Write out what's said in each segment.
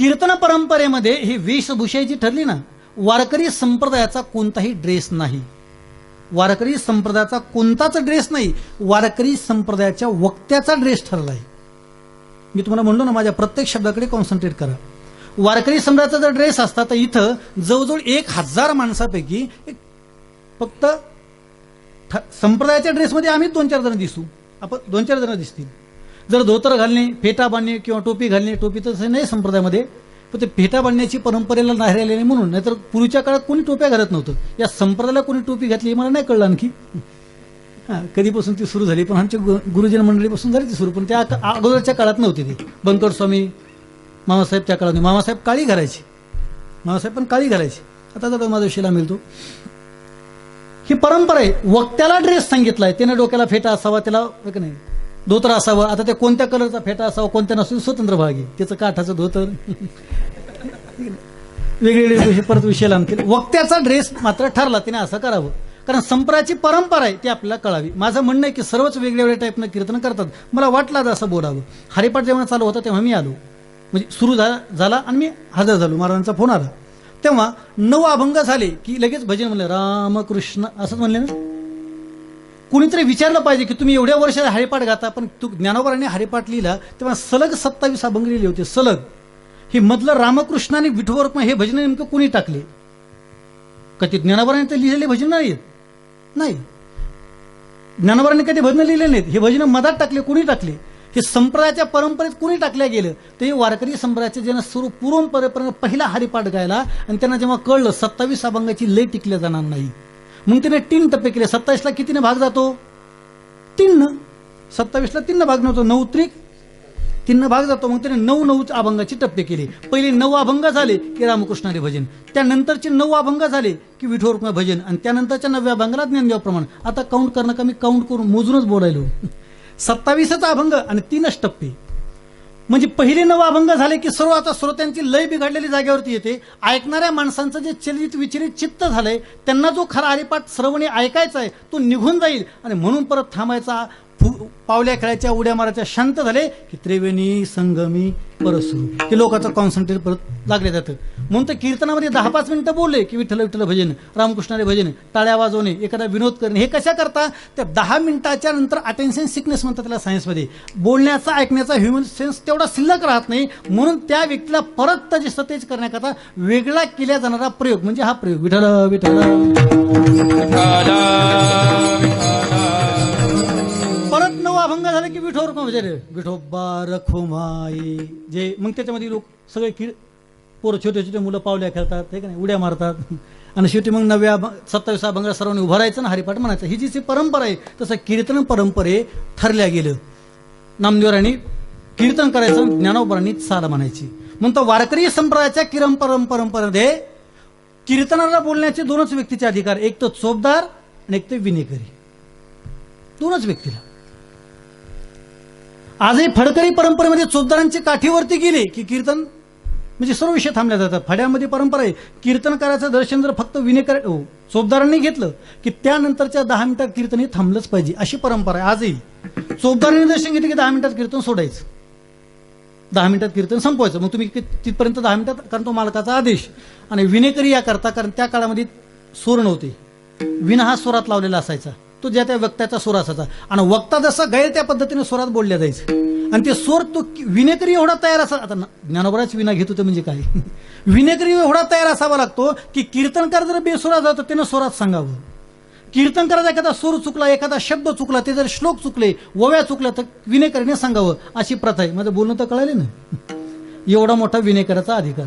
कीर्तन परंपरेमध्ये ही वेशभूषा जी ठरली ना वारकरी संप्रदायाचा कोणताही ड्रेस नाही. वारकरी संप्रदायाचा कोणताच ड्रेस नाही वारकरी संप्रदायाच्या वक्त्याचा ड्रेस ठरला आहे मी तुम्हाला म्हणलो ना माझ्या प्रत्येक शब्दाकडे कॉन्सन्ट्रेट करा. वारकरी संप्रदायाचा जर ड्रेस असता तर इथं जवळजवळ एक हजार माणसापैकी एक फक्त संप्रदायाच्या ड्रेसमध्ये आम्ही दोन चार जण दिसू. आपण दोन चार जण दिसतील. जर धोतर घालणे फेटा बांधणे किंवा टोपी घालणे टोपी तर नाही संप्रदायामध्ये पण ते फेटा बांधण्याची परंपरेला नाही राहिले नाही म्हणून नाहीतर पूर्वीच्या काळात कोणी टोप्या घालत नव्हतं. या संप्रदायाला कोणी टोपी घातली मला नाही कळलं आणखी. कधीपासून ती सुरू झाली पण आमच्या गुरुजन मंडळीपासून झाली ती सुरू पण त्या अगोदरच्या काळात नव्हती ती. बनकर स्वामी मामासाहेब त्या काळात मामासाहेब काळी घालायची. मामासाहेब पण काळी घालायची. आता जर माझा शिला मिळतो. ही परंपरा आहे. वक्त्याला ड्रेस सांगितलाय. त्याने डोक्याला फेटा असावा त्याला नाही? धोतर असावं. आता ते कोणत्या कलरचा फेटा असावा कोणत्या नसून स्वतंत्र भाग आहे. त्याचं काठाचं धोतर. वेगवेगळे विषय परत विषयाला आणतील वक्त्याचा ड्रेस मात्र ठरला त्याने असं करावं. कारण संपराची परंपरा आहे ती आपल्याला कळावी. माझं म्हणणं आहे की सर्वच वेगवेगळ्या टाईपनं कीर्तन करतात. मला वाटलं असं बोलावं. हरिपाठ जेव्हा चालू होता तेव्हा मी आलो. म्हणजे सुरू झाला झाला आणि मी हजर झालो. महाराजांचा फोन आला. तेव्हा नऊ अभंग झाले की लगेच भजन म्हणलं रामकृष्ण असंच म्हणले ना? कुणीतरी विचारलं पाहिजे की तुम्ही एवढ्या वर्षात हरिपाठ गाता पण तू ज्ञानोबराने हरिपाठ लिहिला तेव्हा सलग सत्तावीस अभंग लिहिले होते सलग. हे मधलं रामकृष्ण आणि विठोवर हे भजन नेमकं कुणी टाकले? का ते ज्ञानोबराने ते लिहिलेले भजन नाहीत नाही. ज्ञानोबराने कधी भजन लिहिले नाहीत. हे भजन मधात टाकले कुणी टाकले? हे संप्रदायाच्या परंपरेत कुणी टाकल्या गेलं? ते हे वारकरी संप्रदायाचे ज्यांना सुरू पूर्वपर्यंत पहिला हरिपाठ गायला आणि त्यांना जेव्हा कळलं सत्तावीस अभंगाची लय टिकल्या जाणार नाही. मग त्याने तीन टप्पे केले. सत्तावीसला कितीने भाग जातो? तीन. सत्तावीसला तीन भाग नव्हतो. नऊ त्रिक. तीन भाग जातो. मग त्याने नऊ नऊ अभंगाचे टप्पे केले. पहिले नऊ अभंग झाले की रामकृष्णारे भजन. त्यानंतरचे नऊ अभंग झाले की विठोर भजन. आणि त्यानंतरच्या नव्या अभंगाला ज्ञानदेव प्रमाण. आता काउंट करणं का? मी काउंट करून मोजूनच बोलायलो. सत्तावीसच अभंग आणि तीनच टप्पे. म्हणजे पहिले नऊ अभंग झाले की सर्व आता श्रोत्यांची लय बिघडलेली जागेवरती येते. ऐकणाऱ्या माणसांचं जे चलित विचलित चित्त झालंय त्यांना जो खरा हरिपाठ श्रवणी ऐकायचा आहे तो निघून जाईल. आणि म्हणून परत थांबायचा पावल्या खेळायच्या उड्या मारायच्या शांत झाले की त्रिवेणी संगमी परत सुरू ते लोकांचं कॉन्सन्ट्रेट परत लागले जातं म्हणून तर कीर्तनामध्ये दहा पाच मिनिटं बोलले की विठ्ठल विठ्ठल भजन रामकृष्णारे भजन टाळ्या वाजवणे एखादा विनोद करणे हे कशा करता? त्या दहा मिनिटाच्या नंतर अटेन्शन सिकनेस म्हणतात त्याला सायन्समध्ये बोलण्याचा ऐकण्याचा ह्युमन सेन्स तेवढा शिल्लक राहत नाही. म्हणून त्या व्यक्तीला परत त्याची सतेज करण्याकरता वेगळा केला जाणारा प्रयोग म्हणजे हा प्रयोग. विठ्ठल विठ्ठल. अभंग झाले की विठोर म्हणजे विठोबा रखुमाई जे मग त्याच्यामध्ये लोक सगळे किड पोरं छोटे छोटे मुलं पावल्या खेळतात हे का नाही? उड्या मारतात. आणि शेवटी मग नव्या सत्तावीस अभंगा सर्वांनी उभं राहायचं ना हरिपाठ म्हणायचं. ही जी जी परंपरा आहे तसं कीर्तन परंपरे ठरल्या गेलं. नामदेवरांनी कीर्तन करायचं ज्ञानोबरांनी चाल म्हणायची. म्हणतो वारकरी संप्रदायाच्या किरम परंपरेमध्ये कीर्तनाला बोलण्याचे दोनच व्यक्तीचे अधिकार. एक तर चोपदार आणि एक ते विनेकरी दोनच व्यक्तीला. आजही फडकरी परंपरेमध्ये चोपदारांची काठीवरती गेले की कीर्तन? म्हणजे सर्व विषय थांबल्या जातात. फड्यामध्ये परंपरा आहे. कीर्तन करायचं दर्शन जर फक्त विनेकर हो, चोपदारांनी घेतलं की त्यानंतरच्या दहा मिनिटात कीर्तन हे थांबलंच पाहिजे. अशी परंपरा आहे. आजही चोपदारांनी दर्शन घेतलं की दहा मिनिटात कीर्तन सोडायचं. दहा मिनिटात कीर्तन संपवायचं. मग तुम्ही तिथपर्यंत दहा मिनिटात कारण तो मालकाचा आदेश. आणि विनेकरी या करता कारण त्या काळामध्ये सूर नव्हते. विना हा स्वरात लावलेला असायचा. तो ज्या त्या वक्त्याचा स्वर असायचा. आणि वक्ता जसा गैर त्या पद्धतीने स्वरात बोलल्या जायचं. आणि ते स्वर तो विनेकरी एवढा तयार असा आता ज्ञानोबराच विना घेत होते म्हणजे काय? विनेकरी एवढा तयार असावा लागतो की कीर्तनकार जर बेसुरा जातो त्यानं स्वरात सांगावं. कीर्तनकाराचा एखादा सूर चुकला एखादा शब्द चुकला ते जर श्लोक चुकले ओव्या चुकल्या तर विनेकरीने सांगावं अशी प्रथा आहे. माझं बोलणं तर कळाले ना? एवढा मोठा विनेकराचा अधिकार.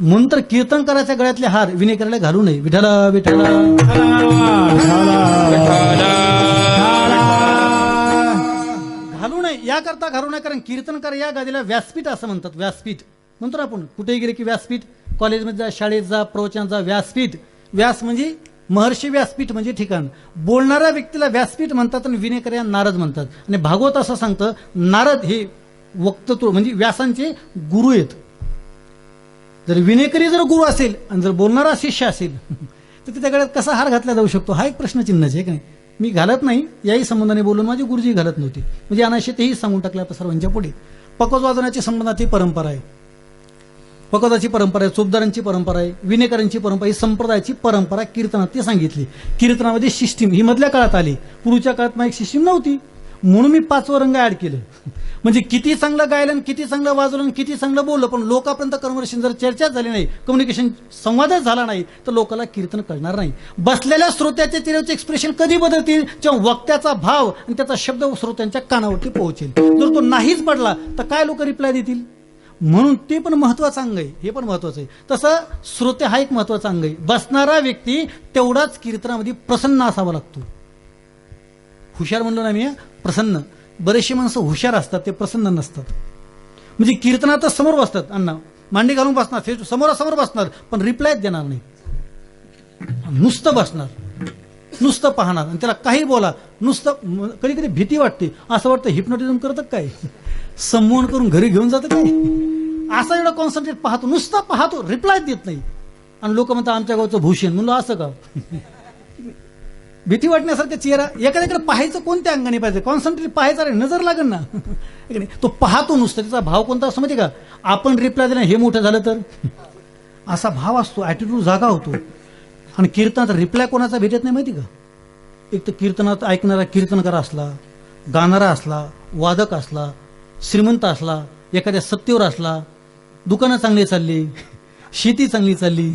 म्हणून तर कीर्तनकाराच्या गळ्यातले हार विनेकराला घालू नये. विठाला विठाला घालू नये. याकरता घालू नये कारण कीर्तनकार या गादीला व्यासपीठ असं म्हणतात. व्यासपीठ. म्हणतो ना आपण कुठेही गेले की व्यासपीठ. कॉलेजमध्ये जा शाळेत जा प्रवचनात जा व्यासपीठ. व्यास म्हणजे महर्षी व्यासपीठ म्हणजे ठिकाण. बोलणाऱ्या व्यक्तीला व्यासपीठ म्हणतात आणि विनेकर या नारद म्हणतात. आणि भागवत असं सांगतं नारद हे वक्तृत्व म्हणजे व्यासांचे गुरु आहेत. जर विनेकरी जर गुरु असेल आणि जर बोलणारा शिष्य असेल तर त्याच्याकडे कसा हार घातला जाऊ शकतो? हा एक प्रश्नचिन्हच आहे का नाही? मी घालत नाही याही संबंधाने बोलून माझे गुरुजी घालत नव्हते. म्हणजे अनाशे तेही सांगून टाकले सर्वांच्या पुढे. पकवाज वाजवण्याच्या संबंधात ही परंपरा आहे. पकवाजाची परंपरा आहे चोपदारांची परंपरा आहे विनेकरांची परंपरा ही संप्रदायाची परंपरा कीर्तनात ते सांगितली. कीर्तनामध्ये सिस्टीम ही मधल्या काळात आली. पूर्वीच्या काळात मग एक सिस्टीम नव्हती. म्हणून मी पाचवं रंग ऍड केलं. म्हणजे किती चांगलं गायलं आणि किती चांगलं वाजवलं किती चांगलं बोललं पण लोकांपर्यंत कन्व्हर्सेशन जर चर्चाच झाली नाही कम्युनिकेशन संवादच झाला नाही तर लोकांना कीर्तन कळणार नाही. बसलेल्या श्रोत्याच्या चेहऱ्याचे एक्सप्रेशन कधी बदलतील? जेव्हा वक्त्याचा भाव आणि त्याचा शब्द श्रोत्यांच्या कानावरती पोहोचेल. जर तो नाहीच पडला तर काय लोक रिप्लाय देतील? म्हणून ते पण महत्वाचं अंग आहे हे पण महत्वाचं आहे. तसं श्रोते हा एक महत्त्वाचा अंग आहे. बसणारा व्यक्ती तेवढाच कीर्तनामध्ये प्रसन्न असावा लागतो. हुशार म्हणलो ना मी प्रसन्न. बरेचसे माणसं हुशार असतात ते प्रसन्न नसतात. म्हणजे कीर्तनातच समोर बसतात. अण्णा मांडी घालून बसणार फेस समोरासमोर बसणार पण रिप्लाय देणार नाही. नुसतं बसणार. नुसतं पाहणार. आणि त्याला काही बोला नुसतं कधी कधी भीती वाटते. असं वाटतं हिप्नोटिझम करतं काय? संमोहन करून घरी घेऊन जातं काय? असा एवढा कॉन्सन्ट्रेट पाहतो नुसतं पाहतो रिप्लाय देत नाही. आणि लोक म्हणतात आमच्या गावचं भूषण. म्हणलं असं का? भीती वाटण्यासारखा चेहरा. एखाद्याकडे पाहायचं कोणत्या अंगाने पाहिजे? कॉन्सन्ट्रेट पाहायचं रे नजर लागेल ना. नाही? तो पाहतो नुसतं. त्याचा भाव कोणता असतो माहिती का? आपण रिप्लाय दिला हे मोठं झालं तर. असा भाव असतो ॲटिट्यूड जागा होतो. आणि कीर्तनाचा रिप्लाय कोणाचा भेटत नाही माहिती का? एक तर कीर्तनात ऐकणारा कीर्तनकार असला गाणारा असला वादक असला श्रीमंत असला एखाद्या सत्तेवर असला दुकानं चांगली चालली शेती चांगली चालली.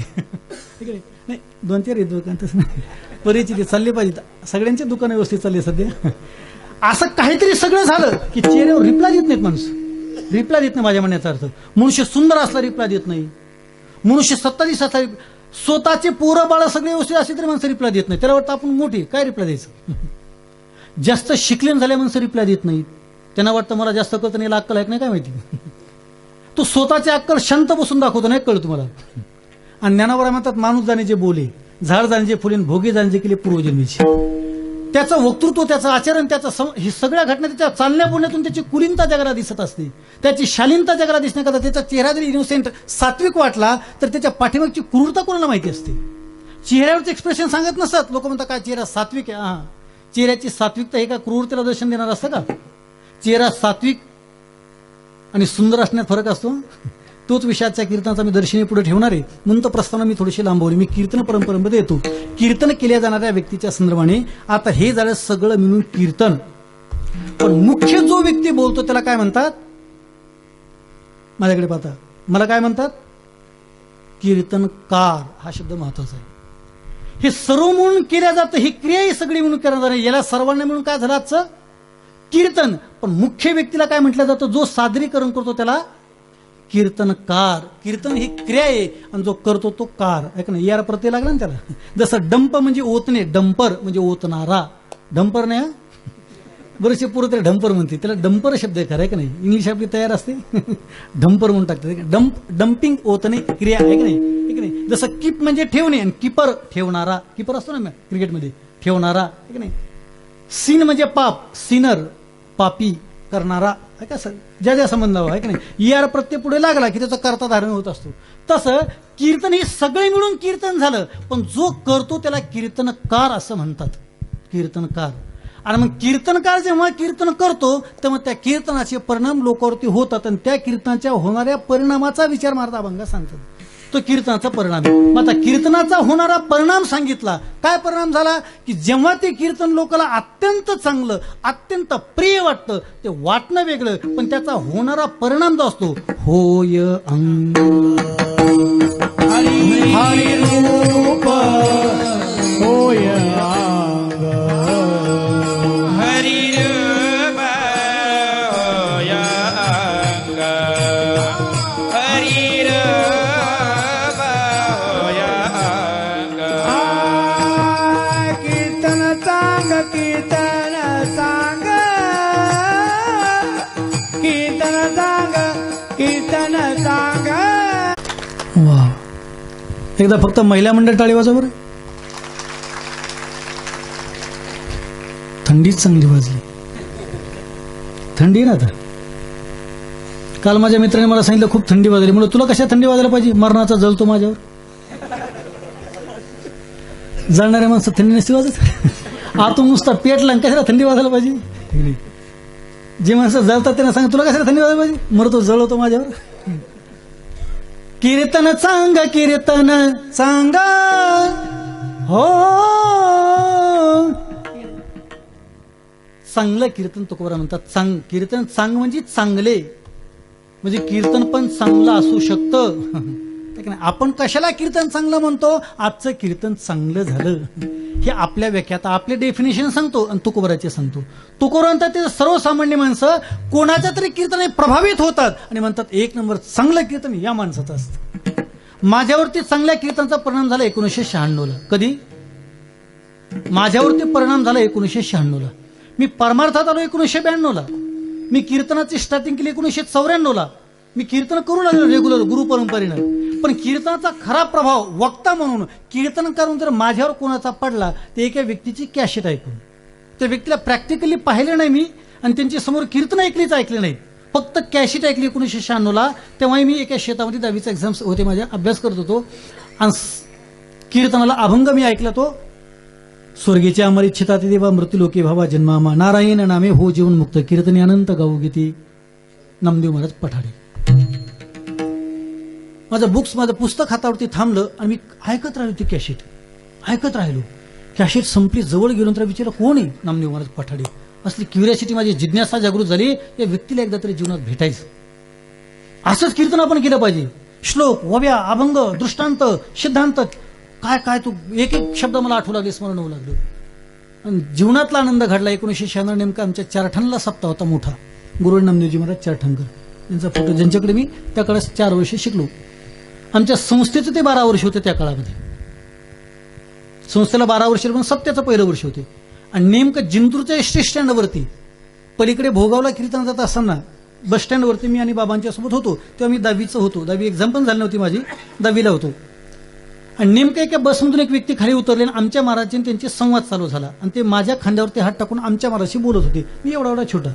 ठीक आहे? नाही? दोन चार आहेत दुकान तसं नाही. परिस्थिती चालली पाहिजे. सगळ्यांची दुकानं व्यवस्थित चालली सध्या. असं काहीतरी सगळं झालं की चेहऱ्यावर रिप्लाय देत नाहीत माणूस. रिप्लाय देत नाही माझ्या म्हणण्याचा अर्थ. मनुष्य सुंदर असला रिप्लाय देत नाही. मनुष्य सत्ताधीश असला स्वतःचे पोरं बाळा सगळे व्यवस्थित असले तरी माणसं रिप्लाय देत नाही त्याला वाटतं आपण मोठी काय रिप्लाय द्यायचं? जास्त शिकलेन झाल्या माणसं रिप्लाय देत नाहीत. त्यांना वाटतं मला जास्त कळतं नाही अक्कल आहे नाही काय माहिती? तो स्वतःचे अक्कल शांत बसून दाखवतो नाही कळतं तुम्हाला? आणि ज्ञानावर म्हणतात माणूस जाणे जे बोले. झाड जाणजे फुले भोगे जाणजे केले पूर्वजन्मीची त्याचं वक्तृत्व त्याचं आचरण त्याचं ही सगळ्या घटना त्याच्या चालण्या बोलण्यातून त्याची कुलीनता जगाला दिसत असते. त्याची शालीनता जगाला दिसण्याकरता त्याचा चेहरा जरी इनोसेंट सात्विक वाटला तर त्याच्या पाठीमागची क्रूरता कोणाला माहिती असते? चेहऱ्यावरचं एक्सप्रेशन सांगत नसतात लोक म्हणतात काय चेहरा सात्विक आहे? हा. चेहऱ्याची सात्विकता हे का क्रूरतेला दर्शन देणार असतं का? चेहरा सात्विक आणि सुंदर असण्यात फरक असतो? तोच विषयाच्या कीर्तनाचा मी दर्शनी पुढे ठेवणार आहे. म्हणून प्रस्तावना मी थोडीशी लांबवली. मी कीर्तन परंपरेमध्ये येतो. कीर्तन केल्या जाणाऱ्या व्यक्तीच्या संदर्भाने आता हे झालं सगळं मिळून कीर्तन. पण मुख्य जो व्यक्ती बोलतो त्याला काय म्हणतात? माझ्याकडे पाहता. मला काय म्हणतात? कीर्तनकार. हा शब्द महत्त्वाचा आहे. हे सर्व म्हणून केल्या जातं. ही क्रिया ही सगळी म्हणून करण्यात जाणार याला सर्वांना मिळून काय झालं आजचं? कीर्तन. पण मुख्य व्यक्तीला काय म्हटलं जातं? जो सादरीकरण करतो त्याला कीर्तनकार. कीर्तन ही क्रिया आहे आणि जो करतो तो कार. ऐक ना यार प्रत्यय लागला ना त्याला? जसं डंप म्हणजे ओतणे डंपर म्हणजे ओतणारा. डंपर नाही बरेचसे पूर्व त्याला डंपर म्हणते. त्याला डंपर शब्द आहे खरं आहे का नाही इंग्लिश आपली तयार असते. डंपर म्हणून टाकतात. डंप डंपिंग ओतणे क्रिया आहे की नाही ठीक नाही जसं कीप म्हणजे ठेवणे आणि किपर ठेवणारा. किपर असतो ना क्रिकेटमध्ये ठेवणारा. आहे की नाही सीन म्हणजे पाप. सिनर पापी. करणारा आहे का सर ज्या ज्या संबंधावर आहे की नाही? यार प्रत्यय पुढे लागला की त्याचा कर्ता धारण होत असतो. तसं कीर्तन हे सगळे मिळून कीर्तन झालं पण जो करतो त्याला कीर्तनकार असं म्हणतात. कीर्तनकार. आणि मग कीर्तनकार जेव्हा कीर्तन करतो तेव्हा त्या कीर्तनाचे परिणाम लोकांवरती होतात आणि त्या कीर्तनाच्या होणाऱ्या परिणामाचा विचार मारता अभंग सांगतात. तो कीर्तनाचा परिणाम आहे. मग आता कीर्तनाचा होणारा परिणाम सांगितला. काय परिणाम झाला? की जेव्हा ते कीर्तन लोकाला अत्यंत चांगलं अत्यंत प्रिय वाटतं ते वाटणं वेगळं पण त्याचा होणारा परिणाम जो असतो होय अंग. हरी रूप. एकदा फक्त महिला मंडळ टाळी वाजव बरं. थंडीच चांगली वाजली. थंडी ना आता. काल माझ्या मित्राने मला सांगितलं खूप थंडी वाजली. म्हणून तुला कशा थंडी वाजायला पाहिजे? मरणाचा जळतो माझ्यावर. जळणाऱ्या माणसं थंडी नसती वाजत. आतून नुसता पेटला कशाला थंडी वाजायला पाहिजे? जे माणसं जळतात त्यांना सांग तुला कशाला थंडी वाजायला पाहिजे? मरतो जळवतो माझ्यावर. कीर्तन सांग कीर्तन सांगा. हो. चांगलं कीर्तन तुकोबरा म्हणतात. चांग कीर्तन चांग म्हणजे चांगले. म्हणजे कीर्तन पण चांगलं असू शकतं. की नाही? आपण कशाला कीर्तन चांगलं म्हणतो? आजचं कीर्तन चांगलं झालं. हे आपल्या व्याख्यात आपले डेफिनेशन सांगतो आणि तुकोबराचे सांगतो. तुकोबरांतर ते सर्वसामान्य माणसं कोणाच्या तरी कीर्तनाने प्रभावित होतात आणि म्हणतात एक नंबर चांगलं कीर्तन या माणसाचं असतं. माझ्यावरती चांगल्या कीर्तनाचा परिणाम झाला एकोणीसशे शहाण्णवला. कधी? माझ्यावरती परिणाम झाला एकोणीसशे शहाण्णवला. मी परमार्थात आलो एकोणीसशे ब्याण्णवला. मी कीर्तनाची स्टार्टिंग केली एकोणीसशे चौऱ्याण्णवला. मी कीर्तन करू लागलो रेग्युलर गुरु परंपरेनं. पण कीर्तनाचा खरा प्रभाव वक्ता म्हणून कीर्तन करून जर माझ्यावर कोणाचा पडला ते एका व्यक्तीची कॅशेट ऐकून. त्या व्यक्तीला प्रॅक्टिकली पाहिलं नाही मी आणि त्यांची समोर कीर्तन ऐकलीच ऐकले नाही. फक्त कॅशेट ऐकली एकोणीसशे शहाण्णवला तेव्हाही मी एका शेतामध्ये दहावीचा एक्झाम्स होते माझ्या अभ्यास करत होतो. आणि कीर्तनाला अभंग मी ऐकला तो. स्वर्गीचे अमर इच्छिता ते देवा मृत्यूलोके भावा जन्मामा नारायण नामे हो जीवन मुक्त कीर्तनी अनंत गाऊ गीती. नामदेव महाराज पठाडे माझं बुक्स माझं पुस्तक हातावरती थांबलं आणि मी ऐकत राहिलो ती कॅशेट ऐकत राहिलो. कॅशेट संपली जवळ गेलो तर विचारलं कोण आहे? नामदेव महाराज पठाडे असली क्युरियासिटी माझी जिज्ञासा जागृत झाली या व्यक्तीला एकदा तरी जीवनात भेटायचं. असंच कीर्तन आपण केलं पाहिजे. श्लोक वव्या अभंग दृष्टांत सिद्धांत. काय काय तू एक एक शब्द मला आठवू लागले स्मरण होऊ लागलं. आणि जीवनातला आनंद घडला. एकोणीसशे शहाण्णव नेमका आमच्या चारठणला सप्ताह होता मोठा. गुरु नामदेवजी महाराज चारठणकर त्यांचा फोटो ज्यांच्याकडे मी त्याकडे चार वर्ष शिकलो. आमच्या संस्थेचं ते बारा वर्ष होते त्या काळामध्ये. संस्थेला बारा वर्ष पण सत्याचं पहिलं वर्ष होते. आणि नेमकं जिंतूरच्या एस टी स्टँडवरती पलीकडे भोगावला कीर्तन जात असताना बस स्टँडवरती मी आणि बाबांच्या सोबत होतो तेव्हा मी दहावीचं होतो. दहावी एक्झाम पण झाली नव्हती माझी दहावीला होतो. आणि नेमकं एका बसमधून एक व्यक्ती खाली उतरले आणि आमच्या महाराजांनी त्यांचे संवाद चालू झाला. आणि ते माझ्या खांद्यावरती हात टाकून आमच्या महाराजशी बोलत होते. मी एवढा एवढा छोटा.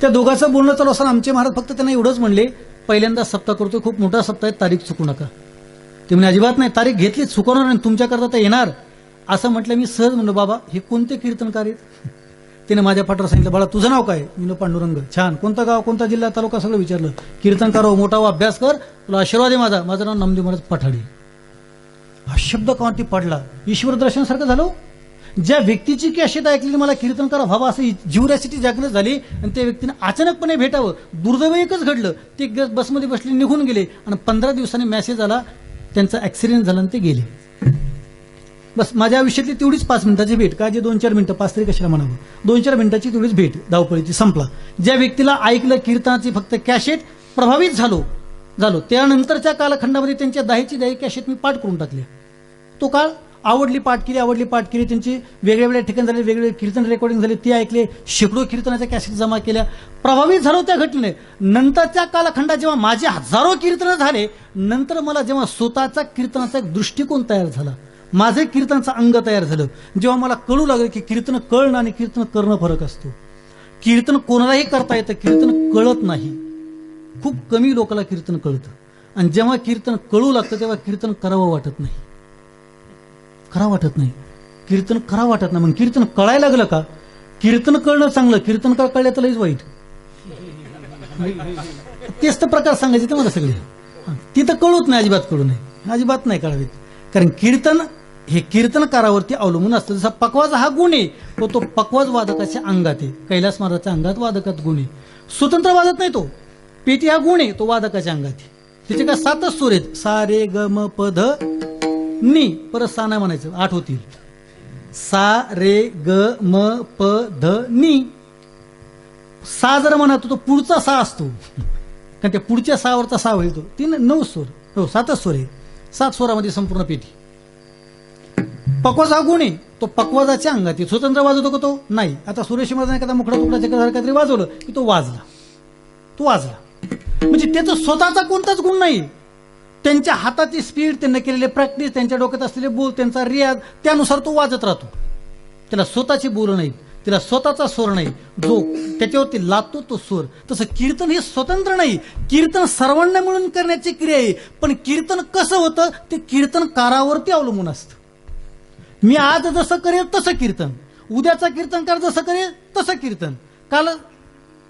त्या दोघांचं बोलणं चालू असताना आमचे महाराज फक्त त्यांना एवढंच म्हणले पहिल्यांदा सप्ताह करतो खूप मोठा सप्ताह आहे तारीख चुकू नका. ते म्हणजे अजिबात नाही तारीख घेतली चुकवणार नाही तुमच्याकरता तर येणार. असं म्हटलं मी सहज म्हणलो बाबा हे कोणते कीर्तनकार आहेत? तिने माझ्या पाठवर सांगितलं बाळा तुझं नाव काय? मी पांडुरंग. छान कोणतं गाव कोणता जिल्हा तालुका सगळं विचारलं? कीर्तनकार हो मोठा हो, अभ्यास कर तुला आशीर्वाद आहे माझा. माझं नाव नामदेव महाराज पठाडे हा शब्द कावरती पडला? ईश्वर दर्शनासारखं झालं हो? ज्या व्यक्तीची कॅशेट ऐकली मला कीर्तनकार व्हावा असं जीवरासिटी जागृत झाली आणि त्या व्यक्तीने अचानकपणे भेटावं. दुर्दैव एकच घडलं. ते बसमध्ये बसले निघून गेले आणि पंधरा दिवसांनी मेसेज आला त्यांचा ऍक्सिडेंट झाला आणि ते गेले. बस माझ्या आयुष्यातली तेवढीच पाच मिनिटाची भेट. का जे दोन चार मिनिटं पाच तरी कशाला म्हणावं? दोन चार मिनिटाची तेवढीच भेट. धावपळीची संपला. ज्या व्यक्तीला ऐकलं कीर्तनाची फक्त कॅशेट प्रभावित झालो झालो त्यानंतरच्या कालखंडामध्ये त्यांच्या दहाची दही कॅशेट मी पाठ करून टाकले. तो काळ आवडली पाठ केली आवडली पाठ केली. त्यांची वेगळ्या वेगळ्या ठिकाणी झाले वेगवेगळे कीर्तन रेकॉर्डिंग झाले ते ऐकले. शेकडो कीर्तनाच्या कॅसेट जमा केल्या. प्रभावित झालो त्या घटने नंतरच्या कालखंडात जेव्हा माझे हजारो कीर्तन झाले नंतर मला जेव्हा स्वतःचा कीर्तनाचा एक दृष्टिकोन तयार झाला. माझे कीर्तनाचं अंग तयार झालं. जेव्हा मला कळू लागलं की कीर्तन कळणं आणि कीर्तन करणं फरक असतो. कीर्तन कोणालाही करता येतं कीर्तन कळत नाही. खूप कमी लोकांना कीर्तन कळतं. आणि जेव्हा कीर्तन कळू लागतं तेव्हा कीर्तन करावं वाटत नाही. खरा वाटत नाही. कीर्तन खरा वाटत नाही. मग कीर्तन कळायला लागलं का? कीर्तन कळणं चांगलं. कीर्तन का कळलं तर लईच वाईट. तेच तर प्रकार सांगायचे ते मला सगळे. तिथं कळूच नाही अजिबात कळू नये. अजिबात नाही कळावीत. कारण कीर्तन हे कीर्तनकारावरती अवलंबून असतं. जसा पकवाज हा गुण आहे तो तो पकवाज वादकाच्या अंगात आहे. कैलास महाराजच्या अंगात वादकात गुण आहे. स्वतंत्र वाजत नाही तो. पेटी हा गुण आहे तो वादकाच्या अंगात आहे. त्याचे काय सातच सूर आहेत. सारे ग म नी परत सा नाही म्हणायचं आठ होतील. सा रे ग म प ध नी. सा जर म्हणतो तो पुढचा सा असतो. कारण त्या पुढच्या सावरचा सा होईल तो. तीन नऊ स्वर. हो सातच स्वर आहे सात स्वरामध्ये संपूर्ण पेटी. पकवाज हा गुण आहे. तो पकवाजाच्या अंगात स्वतंत्र वाजवतो का तो? नाही. आता सुरेश महाराजांनी एखादा मुखडा तुकडा चक्र काहीतरी वाजवलं की तो वाजला. तो वाजला. म्हणजे त्याचा स्वतःचा कोणताच गुण नाही. त्यांच्या हाताची स्पीड त्यांना केलेले प्रॅक्टिस त्यांच्या डोक्यात असलेले बोल त्यांचा रियाज त्यानुसार तो वाजत राहतो. त्याला स्वतःची बोल नाही तिला स्वतःचा स्वर नाही. जो त्याच्यावरती लातो तो स्वर तसं कीर्तन हे स्वतंत्र नाही. कीर्तन सर्वांना मिळून करण्याची क्रिया आहे. पण कीर्तन कसं होतं? ते कीर्तनकारावरती अवलंबून असतं. मी आज जसं करेल तसं कीर्तन. उद्याचा कीर्तनकार जसं करेल तसं कीर्तन. काल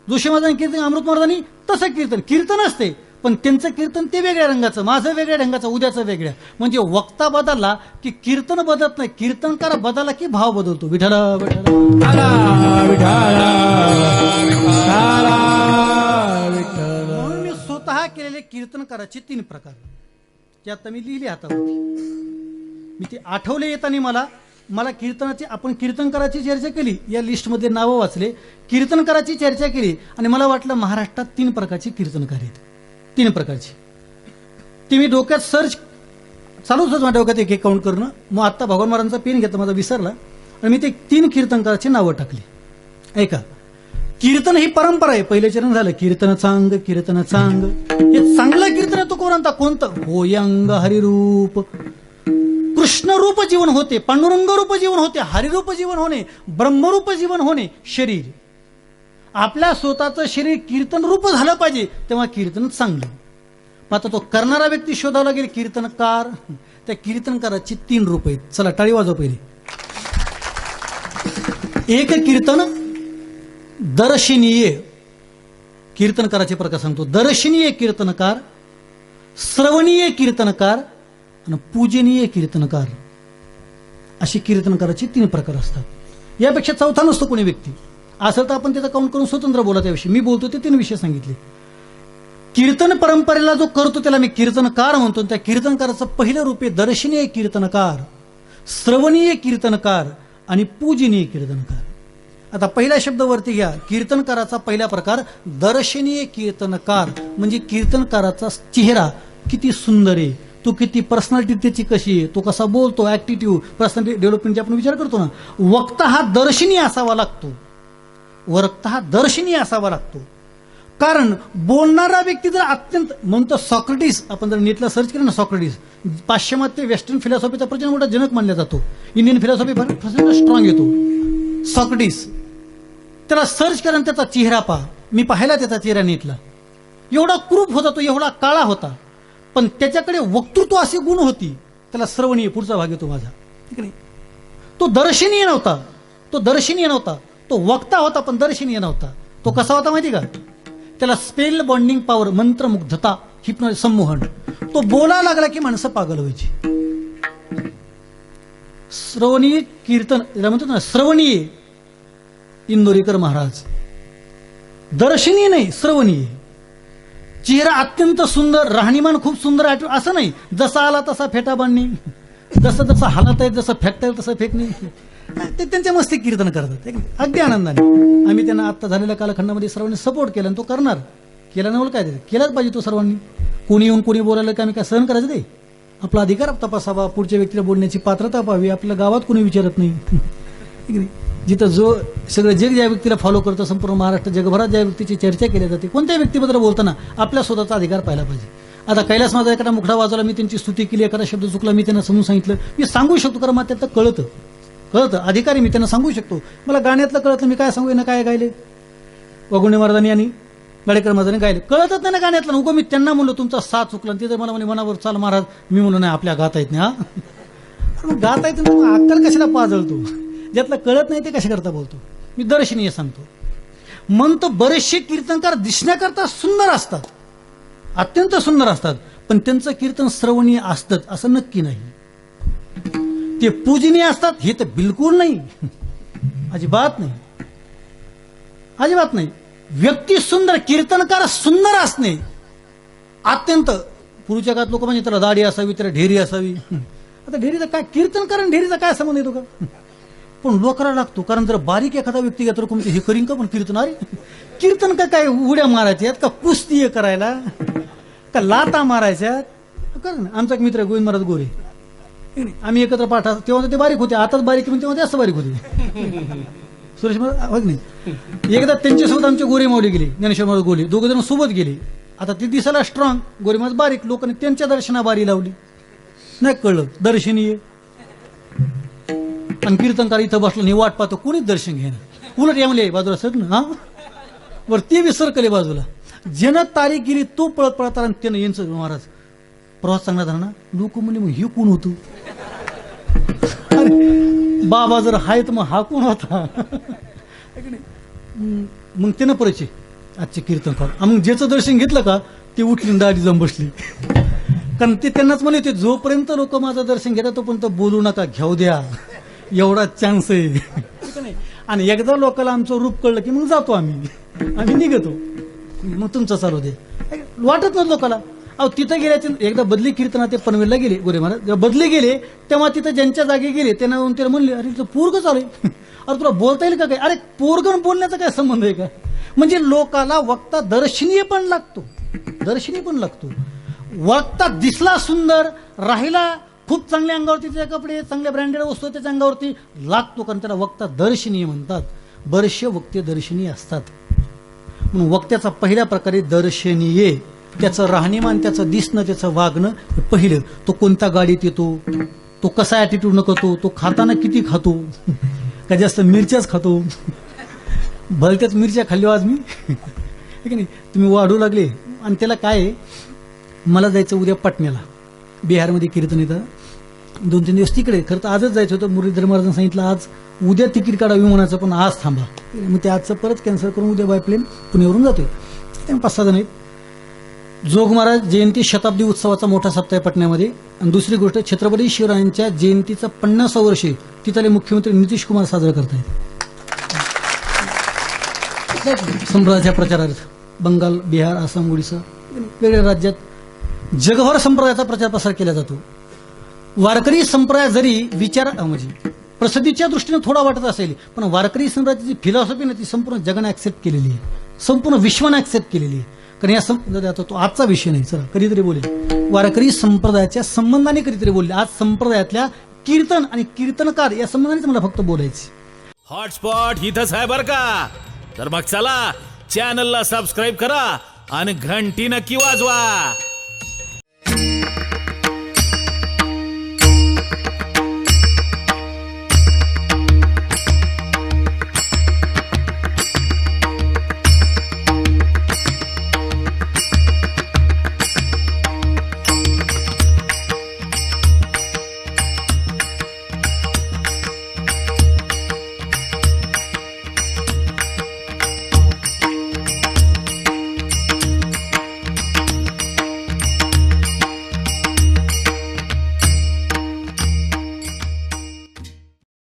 जोशी महाराजांनी कीर्तन अमृत महाराजांनी तसं कीर्तन. कीर्तन असते. पण त्यांचं कीर्तन ते वेगळ्या रंगाचं माझं वेगळ्या रंगाचं उद्याचं वेगळ्या. म्हणजे वक्ता बदलला की कीर्तन बदलत नाही. कीर्तनकार बदलला की भाव बदलतो. विठ्ठल म्हणून मी स्वतः केलेले कीर्तनकाराचे तीन प्रकार. ते आता मी लिहिले हातावरती. मी ते आठवले येताना मला मला कीर्तनाची आपण कीर्तनकाराची चर्चा केली या लिस्टमध्ये नावं वाचले. कीर्तनकाराची चर्चा केली आणि मला वाटलं महाराष्ट्रात तीन प्रकारचे कीर्तनकार आहेत. तीन प्रकारची. ती मी डोक्यात सर्च चालूच माझ्या डोक्यात एक एक काउंट करणं. मग आत्ता भगवान महाराजांचा पेन घेतला माझा विसरला. आणि मी ते तीन कीर्तनकाराची नावं टाकली. ऐका. कीर्तन ही परंपरा आहे. पहिले चरण झालं कीर्तन चांग कीर्तन चांग. हे चांगलं कीर्तन तो कोणता कोणतं? होयंग हरिरूप. कृष्ण रूप जीवन होते पांडुरंग रूप जीवन होते हरिरूप जीवन होणे ब्रह्मरूप जीवन होणे शरीर. आपल्या स्वतःचं शरीर कीर्तन रूप झालं पाहिजे तेव्हा कीर्तन चांगलं. मग आता तो करणारा व्यक्ती शोधावा गेला कीर्तनकार. त्या कीर्तनकाराची तीन रूप आहेत. चला टाळी वाजव पहिले. एक कीर्तन दर्शनीय. कीर्तनकाराचे प्रकार सांगतो. दर्शनीय कीर्तनकार श्रवणीय कीर्तनकार आणि पूजनीय कीर्तनकार. अशी कीर्तनकाराचे तीन प्रकार असतात. यापेक्षा चौथा नसतो कोणी व्यक्ती. असं तर आपण त्याचा काउंट करून स्वतंत्र बोला त्याविषयी मी बोलतो ते तीन विषय सांगितले. कीर्तन परंपरेला जो करतो त्याला मी कीर्तनकार म्हणतो. त्या कीर्तनकाराचं पहिलं रूप आहे दर्शनीय कीर्तनकार श्रवणीय कीर्तनकार आणि पूजनीय कीर्तनकार. आता पहिला शब्दवरती घ्या. कीर्तनकाराचा पहिला प्रकार दर्शनीय कीर्तनकार. म्हणजे कीर्तनकाराचा चेहरा किती सुंदर आहे. तो किती पर्सनॅलिटी त्याची कशी आहे. तो कसा बोलतो ऍक्टिट्यूड पर्सनॅलिटी डेव्हलपमेंटची आपण विचार करतो ना. वक्ता हा दर्शनीय असावा लागतो. वक्ता हा दर्शनीय असावा लागतो. कारण बोलणारा व्यक्ती जर अत्यंत म्हणतो सॉक्रेटिस आपण जर नेटला सर्च केलं ना सॉक्रेटिस पाश्चिमात्य वेस्टर्न फिलॉसॉफीचा प्रचंड मोठा जनक मानला जातो. इंडियन फिलॉसॉफी प्रचंड स्ट्रॉंग येतो. सॉक्रेटिस. त्याला सर्च करा आणि त्याचा चेहरा पहा. मी पाहिला त्याचा चेहरा नेटला. एवढा क्रूप होता तो एवढा काळा होता. पण त्याच्याकडे वक्तृत्व असे गुण होती. त्याला श्रवणीय पुढचा भाग येतो माझा. ठीक आहे तो दर्शनीय नव्हता. तो दर्शनीय नव्हता. तो वक्ता होता पण दर्शनीय नव्हता. तो कसा होता माहिती का? त्याला स्पेल बॉन्डिंग पॉवर मंत्रमुग्धता हिप्नो संमोहन. तो बोला लागला की माणसं पागल व्हायची. श्रवणीय कीर्तन म्हणतो ना श्रवणीय इंदोरीकर महाराज. दर्शनीय नाही श्रवणीय. चेहरा अत्यंत सुंदर राहणीमान खूप सुंदर आठवण असं नाही जसा आला तसा फेटा बांधणे. जसं जसं हालत आहे जसं फेकता येईल तसं फेकणे. ते त्यांच्या मस्ती कीर्तन करतात अगदी आनंदाने. आम्ही त्यांना आता झालेल्या कालखंडामध्ये सर्वांनी सपोर्ट केला आणि तो करणार. केला नाही काय केलाच पाहिजे तो सर्वांनी. कोणी येऊन कोणी बोलायला की आम्ही काय सहन करायचं ते? आपला अधिकार तपासावा पुढच्या व्यक्तीला बोलण्याची पात्रता पाहावी आपल्या गावात कोणी विचारत नाही. ठीक जिथं जो सगळं जग ज्या व्यक्तीला फॉलो करतं संपूर्ण महाराष्ट्र जगभरात ज्या व्यक्तीची चर्चा केली जाते कोणत्या व्यक्तीबद्दल बोलताना आपल्या स्वतःचा अधिकार पाहिला पाहिजे. आता कैलास माझा एखादा मुखडा वाजवला मी त्यांची स्तुती केली एखादा शब्द चुकला मी त्यांना समजून सांगितलं. मी सांगू शकतो कारण मला त्यात कळतं. कळतं? अधिकारी मी त्यांना सांगू शकतो. मला गाण्यातलं कळतं मी काय सांगू ना काय गायले? वगुणे महाराजांनी आणि गाडेकर महाराजांनी गायले. कळतच नाही ना गाण्यातलं. नको मी त्यांना म्हणलो तुमचा साथ चुकला आणि तिथे मला म्हणे मनावर चाल महाराज मी म्हणलो नाही आपल्या गाता येत नाही हा. मग गाता येत नाही अक्कल कशाला पाजळतो? ज्यातलं कळत नाही ते कशा करता बोलतो? मी दर्शनीय सांगतो. मन तर बरेचसे कीर्तनकार दिसण्याकरता सुंदर असतात. अत्यंत सुंदर असतात. पण त्यांचं कीर्तन श्रवणीय असतं असं नक्की नाही. ते पूजनीय असतात हे तर बिलकुल नाही. अजिबात नाही. अजिबात नाही. व्यक्ती सुंदर कीर्तनकार सुंदर असणे अत्यंत पूर्वीच्या काळात लोक म्हणजे त्याला दाढी असावी त्याला ढेरी असावी. आता ढेरीचा काय कीर्तनकार आणि ढेरीचा काय संबंध येतो का पण लोकरा लागतो कारण जर बारीक एखादा व्यक्ती घेतो कोणते हे करीन का पण कीर्तन अरे कीर्तन का काय उड्या मारायच्या का कुस्ती करायला? का लाता मारायच्या कर ना आमचा एक मित्र आहे, गोविंद महाराज गोरे. आम्ही एकत्र पाठ तेव्हा ते बारीक होते आताच बारीक म्हणजे तेव्हा जास्त बारीक होते. सुरेश नाही. एकदा त्यांच्यासोबत आमची गोरे मावले गेले ज्ञानेश्वर महाराज गोले दोघं जण सोबत गेले. आता ती दिसायला स्ट्रॉंग गोरीमाज बारीक लोकांनी त्यांच्या दर्शना बारी लावली. नाही कळलं दर्शनीय. आणि कीर्तनकार इथं बसलो नाही वाट पाहतो कोणीच दर्शन घेणं उलट यामले बाजूला सर ना हा? वर ते विसरकले बाजूला. ज्यानं तारीख गेली तो पळत पळत आला त्यानं यांचं महाराज प्रवास चांगला झाला ना? लोक म्हणे मग हे कोण होतं? बाबा जर आहेत तर मग हा कोण होता? है की नाही? हम्म, मग त्यानं परिचय. आजचे कीर्तनकार. मग ज्याचं दर्शन घेतलं का ते उठली दाढी जाऊन बसली. कारण ते त्यांनाच म्हणे ते जोपर्यंत लोक माझं दर्शन घेतात तोपर्यंत बोलू नका घेऊ द्या. एवढा चान्स आहे. आणि एकदा लोकांना आमचं रूप कळलं की मग जातो आम्ही. आम्ही निघतो. मग तुमचं चालू दे. वाटत नाही लोकांना अहो तिथं गेल्याचे एकदा बदली कीर्तना ते पनवेलला गेले गोरे महाराज. जेव्हा बदली गेले तेव्हा तिथं ज्यांच्या जागी गेले त्यांना येऊन ते म्हणले अरे तुझं पोरग चालू आहे. अरे तुला बोलता येईल का काय? अरे पोरगण बोलण्याचा काय संबंध आहे का? म्हणजे लोकाला वक्ता दर्शनीय पण लागतो. दर्शनीय पण लागतो. वक्ता दिसला सुंदर राहिला खूप चांगल्या अंगावरती त्याचे कपडे चांगल्या ब्रँडेड वस्तू त्याच्या अंगावरती. लागतो कारण त्याला वक्ता दर्शनीय म्हणतात. बरेचसे वक्ते दर्शनीय असतात. म्हणून वक्त्याचा पहिल्या प्रकारे दर्शनीय त्याचं राहणीमान त्याचं दिसणं त्याचं वागणं हे पहिलं. तो कोणत्या गाडीत येतो? तो कसा ॲटिट्यूडनं करतो? तो खाताना किती खातो? का जास्त मिरच्याच खातो? भलत्याच मिरच्या खाल्ल्या आज मी? ठीक की नाही? तुम्ही वाढू लागले. आणि त्याला काय आहे? मला जायचं उद्या पटण्याला. बिहारमध्ये कीर्तन येतं. दोन तीन दिवस तिकडे. खरं तर आजच जायचं होतं. मुरलीधर महाराजांनी सांगितलं आज उद्या तिकीट काढा विमानाचं पण आज थांबा. मग ते आजचं परत कॅन्सल करून उद्या बाय प्लेन पुण्यावरून जातोय. पाच सहा जण आहेत. जोग महाराज जयंती शताब्दी उत्सवाचा मोठा सप्ताह आहे पटण्यामध्ये. आणि दुसरी गोष्ट छत्रपती शिवरायांच्या जयंतीचं पन्नासा वर्ष तिथले मुख्यमंत्री नितीश कुमार साजरं करतायत. संप्रदायाच्या प्रचारार्थ बंगाल बिहार आसाम ओडिसा वेगवेगळ्या राज्यात जगभर संप्रदायाचा प्रचार प्रसार केला जातो. वारकरी संप्रदाय जरी विचार म्हणजे प्रसिद्धीच्या दृष्टीने थोडा वाटत असेल पण वारकरी संप्रदायाची फिलॉसॉफी ना ती संपूर्ण जगाने ऍक्सेप्ट केलेली आहे. संपूर्ण विश्वाने ऍक्सेप्ट केलेली आहे. कारण या संप्रदायाचा तो आजचा विषय नाही चला कधीतरी बोलेल वारकरी संप्रदायाच्या संबंधाने कधीतरी बोलले. आज संप्रदायातल्या कीर्तन आणि कीर्तनकार या संबंधानेच मला फक्त बोलायचे. हॉटस्पॉट इथंच आहे बर का? तर मग चला चॅनलला सबस्क्राईब करा आणि घंटी नक्की वाजवा.